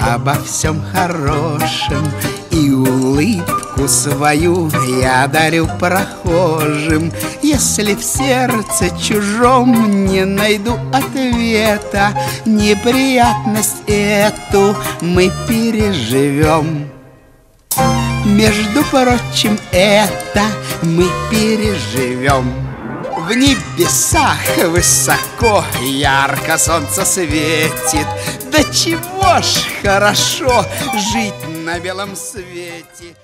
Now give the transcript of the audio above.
обо всем хорошем. И улыбку свою я дарю прохожим. Если в сердце чужом не найду ответа Неприятность эту мы переживем. Между прочим, это мы переживем В небесах высоко ярко солнце светит. Да чего ж хорошо жить на белом свете